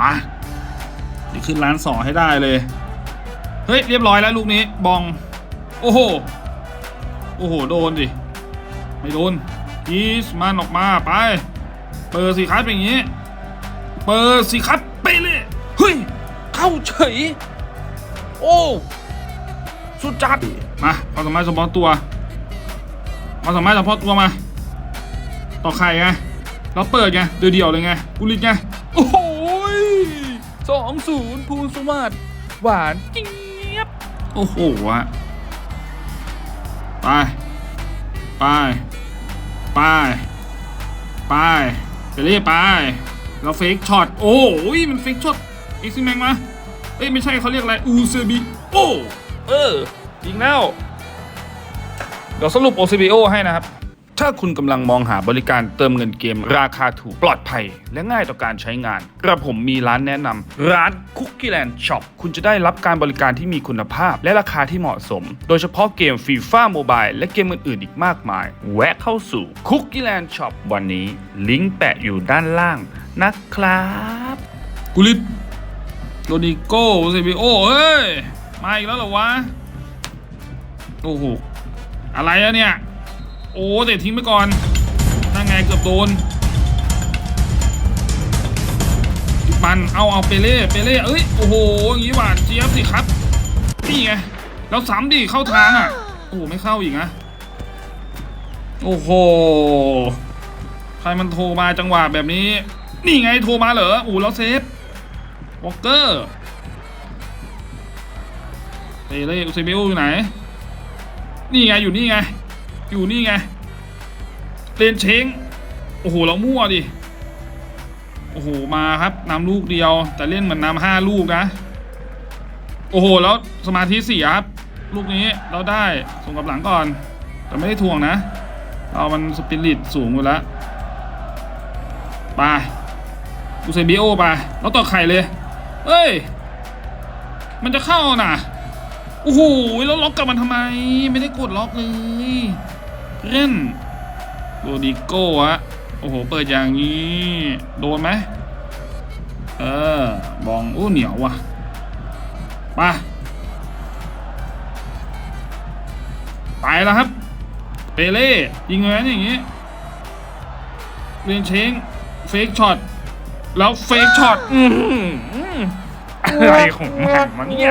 มาเดี๋ยวขึ้นร้านสองให้ได้เลย เฮ้ย เรียบร้อยแล้วลูกนี้บอง โอ้โห โอ้โห โดนดิ ไม่โดนยีสมันออกมาไป เปิดสิครับอย่างนี้ เปิดสิครับไปเลย เฮ้ย เข้าเฉย โอ้ สุดจัด มาความสามารถเฉพาะตัวความสามารถเฉพาะตัวมา ต่อไข่ไงเราเปิดไง เดียวๆเลยไงกุลิตไง โอ้โห สองศูนย์ภูสวัสดิ์หวานเจี๊ยบ โอ้โหอะไป ไป ไป ไปไปเรียไป เราเฟกช็อต โอ้ยมันเฟกช็อตเอ็กซิแมงมาเอ้ย ไม่ใช่เขาเรียกอะไร อูเซบิโอ้เออยิงแล้ว เดี๋ยวสรุป OCBO ให้นะครับ ถ้าคุณกำลังมองหาบริการเติมเงินเกม ราคาถูกปลอดภัย และง่ายต่อการใช้งานกระผมมีร้านแนะนำร้าน Cookie Land Shop คุณจะได้รับการบริการที่มีคุณภาพ และราคาที่เหมาะสม โดยเฉพาะเกม FIFA Mobile และเกมอื่นๆอีกมากมาย แวะเข้าสู่ Cookie Land Shop วันนี้ ลิงก์แปะอยู่ด้านล่างนะครับกุลิตโรดิโก้เซบิโอเฮ้ยมาอีกแล้วเหรอวะโอ้โหอะไรอะเนี่ย โอ้เตะทิ้งไปก่อนถ้าไงเกือบโดนปันเอาเอาเปเล่เปเล่เอ้ยโอ้โหอย่างนี้หวานเจี๊ยบสิครับนี่ไงแล้วซ้ำดิเข้าทางอะโอ้โหไม่เข้าอีกนะโอ้โหใครมันโทรมาจังหวะแบบนี้ นี่ไงโทรมาเหรออูแล้วเซฟวอลเกอร์เตเล่อุเซเบลอยู่ไหน นี่ไงอยู่นี่ไง อยู่นี่ไงเลนเช้งโอ้โหเรามั่วดิโอ้โหมาครับนำลูกเดียว แต่เล่นเหมือนนำห้าลูกนะ โอ้โหแล้วสมาธิเสียครับ ลูกนี้เราได้ส่งกับหลังก่อน แต่ไม่ได้ทวงนะ เรามันสปิริตสูงอยู่แล้วไปอูเซบิโอไปแล้วต่อไข่เลย เอ้ย มันจะเข้าน่ะโอ้โหแล้วล็อกกลับมันทำไม ไม่ได้กดล็อกเลย เล่นโรดิโก้อะโอ้โห เปิดอย่างนี้ โดนไหมเออ บองโอ้เหนียวว่ะไปไปแล้วครับ เปเล่ยิงเงินอย่างนี้เรียนเชงเฟกช็อตแล้วเฟกช็อตอะไรของมันวะเนี่ย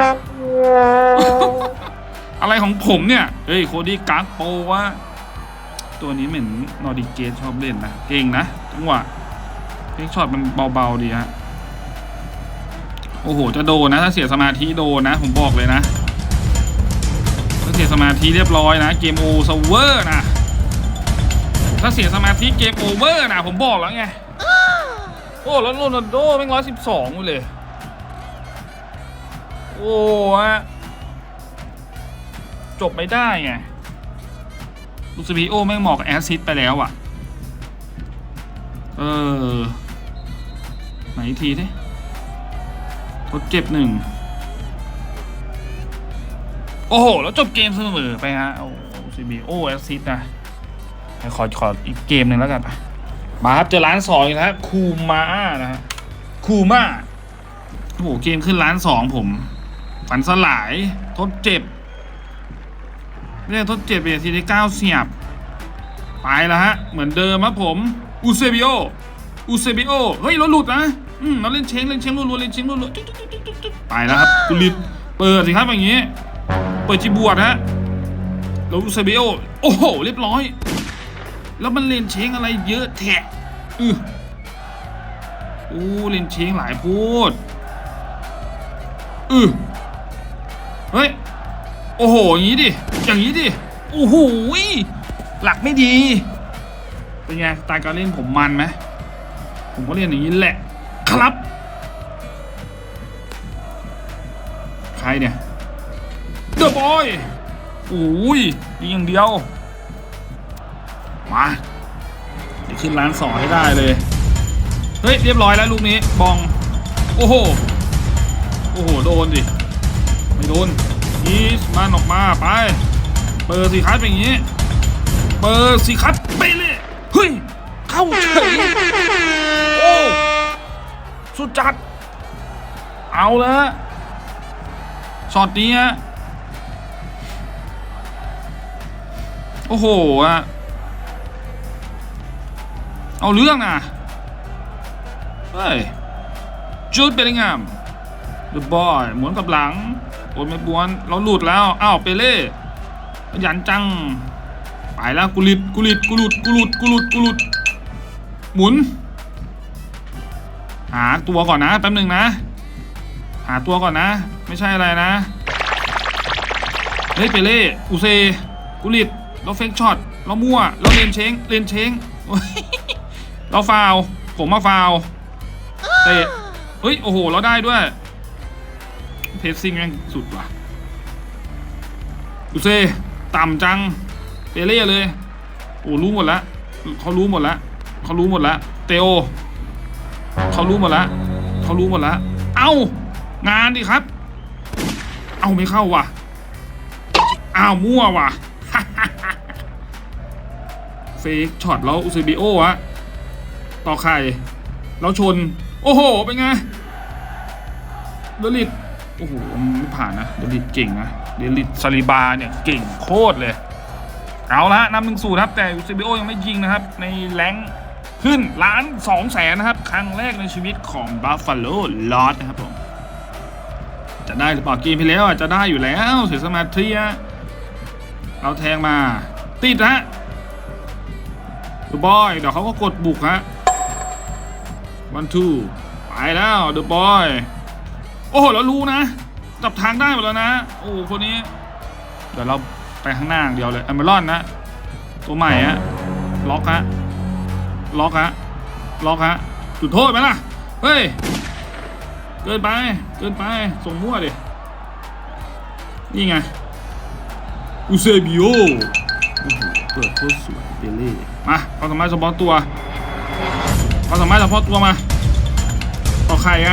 อะไรของผมเนี่ย เฮ้ย โคดี้การ์ดโปวะ ตัวนี้เหมือนนอร์ดิเกตชอบเล่นนะ เก่งนะจังหวะเฟกช็อตมันเบาๆดีฮะโอ้โห จะโดนนะ ถ้าเสียสมาธิโดนนะ ผมบอกเลยนะ ถ้าเสียสมาธิเรียบร้อยนะ เกมโอซเวอร์นะ ถ้าเสียสมาธิเกมโอเวอร์นะ ผมบอกแล้วไง โอ้ แล้วโรนัลโดแม่งร้อยสิบสองเลย โอ้ฮะจบไม่ได้ไง ลูซิบิโอแม่งเหมาะกับแอซิสไปแล้วอะ เออ ไหนอีกทีดิทดเจ็บหนึ่ง โอ้โห แล้วจบเกมเสมอไปฮะโอ้ซิบิโอแอซิสนะขอขออีกเกมหนึ่งแล้วกันไปมาครับเจอร้านสองอีกแล้วคูมานะฮะคูมาโอ้โห เกมขึ้นร้านสองผม ฝันสลาย ทดเจ็บ เรียกทดเจ็บไปทีได้เก้าเสียบ ไปแล้วฮะ เหมือนเดิมครับผม อูเซบิโอ อูเซบิโอ เฮ้ยเราหลุดนะ อืมเราเล่นเชงเล่นเชงรัวๆเล่นเชงรัวๆไปแล้วครับกุลิตเปิดสิครับอย่างงี้ เปิดจีบวดฮะแล้วอูเซบิโอ โอ้โหเรียบร้อย แล้วมันเล่นเชงอะไรเยอะแทะอือโอ้เล่นเชงหลายพูดอือเฮ้ย โอ้โห อย่างนี้ดิ อย่างนี้ดิ โอ้โหหลักไม่ดี เป็นไงตล์การเล่นผมมันไหม ผมก็เล่นอย่างนี้แหละ ครับ ใครเนี่ย เดอะบอยโอ้ยยิงอย่างเดียว มาเดี๋ยวขึ้นร้านสองให้ได้เลย เฮ้ย เรียบร้อยแล้วลูกนี้ บอง โอ้โห โอ้โห โดนดิ ไม่โดน ยีสมันออกมาไป เปิดสิครับอย่างนี้ เปิดสิครับไปเลยเฮ้ยเข้าเฉยโอ้สุดจัด เอาละช็อตนี้ฮะโอ้โหอะเอาเรื่องนะเฮ้ยจูดเบลลิงแฮมเดอะบอยหมุนกับหลัง อนไม่บวน เราหลุดแล้ว อ้าวเปเล่ขยันจัง ไปแล้วกุลิดกุลิดกุลุดกุลุดกุลุดกุลุดหมุน หาตัวก่อนนะแป๊บหนึ่งนะ หาตัวก่อนนะ ไม่ใช่อะไรนะ เฮ้ยเปเล่อุเซ กุลิดเราเฟกช็อต เรามั่ว เราเลนเชงเลนเชงเราฟาว ผมมาฟาว เตะ เฮ้ย โอ้โห เราได้ด้วย สซิ่งแม่งสุดว่ะอุเซต่ำจังเปเล่เลยโอ้รู้หมดล้วเขารู้หมดล้วเขารู้หมดล้วเตโอเขารู้หมดล้วเขารู้หมดล้วเอ้างานดิครับ เอาไม่เข้าว่ะอ้าวมั่วว่ะเฟกช็อตแล้วอุซบิโออะต่อไข่แล้วชน โอ้โห เป็นไงเดลิต โอ้โหไม่ผ่านนะเดลิตเก่งนะเดลิตซาลิบาเนี่ยเก่งโคตรเลย เอาละนำหนึ่งศูนย์ครับ แต่ยูซบิโอยังไม่ยิงนะครับ ในแรงขึ้นล้านสองแสนนะครับ ครั้งแรกในชีวิตของบัฟฟาโลลอ d นะครับผมจะได้หรือเปล่าเกมที่แล้วอะจะได้อยู่แล้วเสียสมาธิเราแทงมา ติดฮะเดอะบอยเดี๋ยวเขาก็กดบุกฮะวันทูไปแล้วเดอะบอย โอ้โหแล้วรู้นะจับทางได้หมดแล้วนะ โอ้คนนี้ เดี๋ยวเราไปข้างหน้าอย่างเดียวเลยอเมรอนนะตัวใหม่ฮะล็อกฮะล็อกฮะล็อกฮะจุดโทษไหมล่ะเฮ้ยเกินไปเกินไปส่งมั่วดินี่ไงอุเซบิโอโอ้โหเปิดโคตรสวยเบลเล่มาความสามารถเฉพาะตัวความสามารถเฉพาะตัวมาต่อไข่ไง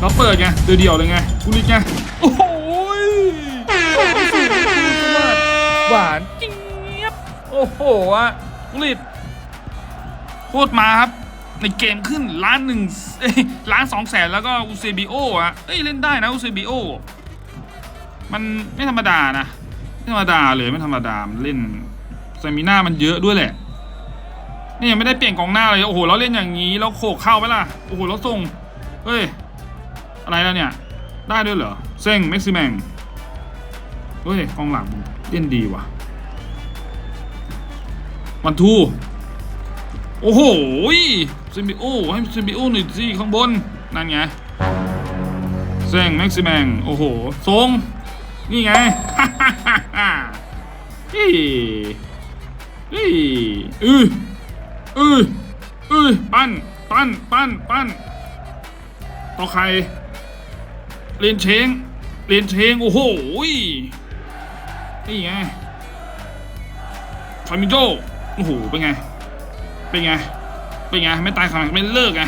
เราเปิดไงเดียวๆเลยไงกุลิกไงโอ้โหยหวานเจี๊ยบโอ้โหอะกุลิตโคตรมาครับ ในเกมขึ้นล้านหนึ่งเอ้ยล้านสองแสนแล้วก็อุเซบิโออะเอ้ยเล่นได้นะอุเซบิโอมันไม่ธรรมดานะไม่ธรรมดาเลยไม่ธรรมดามันเล่นสมิน่ามันเยอะด้วยแหละนี่ยังไม่ได้เปลี่ยนกองหน้าเลยโอ้โหเราเล่นอย่างนี้เราโขกเข้าไหมล่ะโอ้โหเราส่งเฮ้ย อะไรแล้วเนี่ย ได้ด้วยเหรอ เซ็งแม็กซิแมงเฮ้ยกองหลังเล่นดีว่ะวันทู โอ้โหซิมบิโอ ให้ซิมบิโอหน่อยสิข้างบน นั่นไงเซ็งแม็กซิแมงโอ้โหทรงนี่ไงเฮ้ยเฮ้ยอืออืออือปั้น ปั้น ปั้น ปั้นต่อใคร เรียนเชงเรียนเชงโอ้โหนี่ไงฟามิโจโอ้โหเป็นไง เป็นไง เป็นไง ไม่ตายขนาดไม่เลิกไง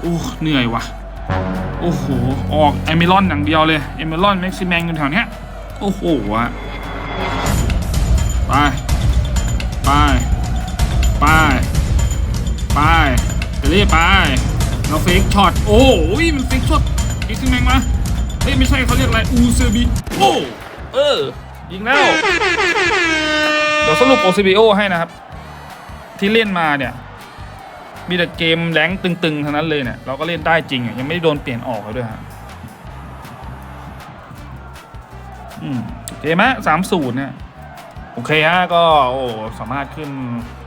โอ้เหนื่อยว่ะ โอ้โห ออกเอมิลอนอย่างเดียวเลยเอมิลอนแม็กซิแมงอยู่แถวเนี้ย โอ้โหอะไป ไป ไป ไปเดี๋ยวรีบไป เราเฟกช็อต โอ้ยมันเฟกช็อตอีกซิแมงมา เฮ้ยไม่ใช่เขาเรียกอะไรอูเซบิโอเออยิงแล้วเดี๋ยวสรุป OCBO ให้นะครับ ที่เล่นมาเนี่ย มีแต่เกมแรงค์ตึงๆทั้งนั้นเลยเนี่ยเราก็เล่นได้จริงอะยังไม่ได้โดนเปลี่ยนออกเลยด้วยฮะอืมโอเคไหมสามศูนย์เนี่ยโอเคฮะก็โอ้สามารถขึ้น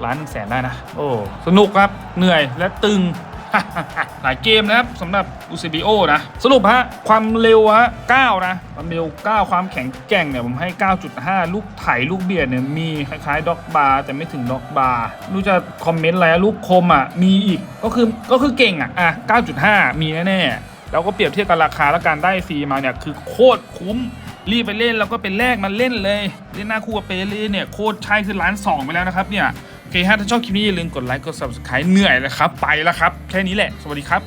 ล้านหนึ่งแสนได้นะ โอ้สนุกครับเหนื่อยและตึง หลายเกมนะครับสำหรับ UCBO นะ สรุปฮะ ความเร็วฮะ9นะ ความเร็ว 9 ความแข็งแกร่งเนี่ย ผมให้ 9.5 ลูกไถลูกเบียดเนี่ย มีคล้ายๆด็อกบาร์แต่ไม่ถึงด็อกบาร์รู้จะคอมเมนต์อะไรลูกคมอะ มีอีกก็คือก็คือเก่งอะ อะ 9.5 มีแน่ๆแล้วก็เปรียบเทียบกับราคาแล้วการได้ฟรีมาเนี่ยคือโคตรคุ้มรีบไปเล่นแล้วก็เป็นแรกมันเล่นเลย เล่นหน้าคู่กับเปเล่เนี่ยโคตรใช่คือล้านสองไปแล้วนะครับเนี่ย อเคฮะถ้าชอบคลิปนี้อย่าลืมกดไลค์กด subscribe เหนื่อยแล้วครับ ไปแล้วครับ แค่นี้แหละ สวัสดีครับ